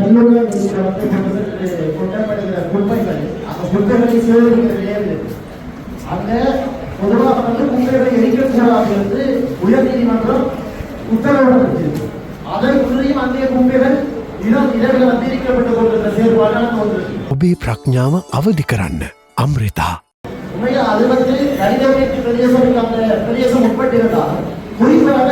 நல்லூரில் இருக்கிற வந்து கொண்டு கொட்டப்படுகிற குப்பைகள் அந்த குப்பைகளை சேகரிக்கிற நிலையில் அங்க பொதுவாக வந்து குப்பைகளை எரிக்கக்கூடாது என்று உயர்நீதிமன்றம் உத்தரவிடப்பட்டிருக்கு அதை முன்னையும் அந்த குப்பைகள் இடம் இரவில் வந்து எரிக்கப்பட்டுக் கொண்டிருக்கிற செயற்பாடான ஒன்று ඔබේ ප්‍රඥාව අවදි කරන්න අම්රිතා உண்மையா அது வந்து கடிதமேற்று பிரதேசம் அந்த பிரதேசம் உட்பட்டிருந்தால் குறிப்பாக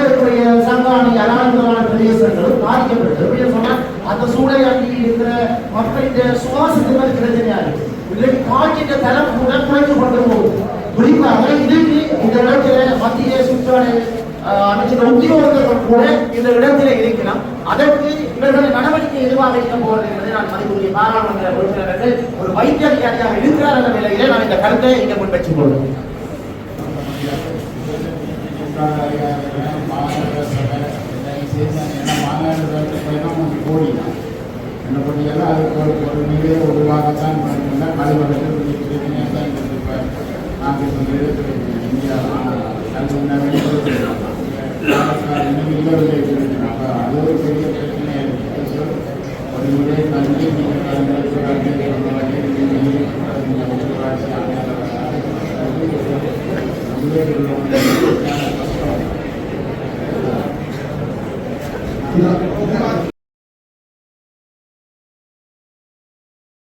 அந்த சூழலாண்டி இருக்கிற மக்களின் சுவாசத்தை பிரச்சனையா இல்லை காற்றின் தரம் கூட குறைந்து கொண்டு போகும். குறிப்பாக இதுக்கு இந்த இடத்துல மத்திய சுற்றாடை அமைச்சர் உத்தியோகத்தர்கள் கூட இந்த இடத்துல இருக்கலாம். அதற்கு இவர்கள் நடவடிக்கை எதுவாக இருக்க போகிறது என்பதை நான் மதிப்புரிய பாராளுமன்ற உறுப்பினர்கள் ஒரு வைத்திய அதிகாரியாக இருக்கிறார் என்ற நிலையிலே நான் இந்த கருத்தை இங்கே முன்வச்சுக் என்ன பண்ணீங்கன்னா அது ஒரு ஒரு நிலையை உருவாகத்தான் பண்ணீங்கன்னா கழிவகத்தில் நீங்கள் பிரச்சனையாக தான் இப்போ நாங்கள் சொல்லிட்டு இந்தியா அது அப்போ அது ஒரு பெரிய பிரச்சனையாக இருக்குது ஒரு முறை தங்கி நீங்கள் கஷ்டம்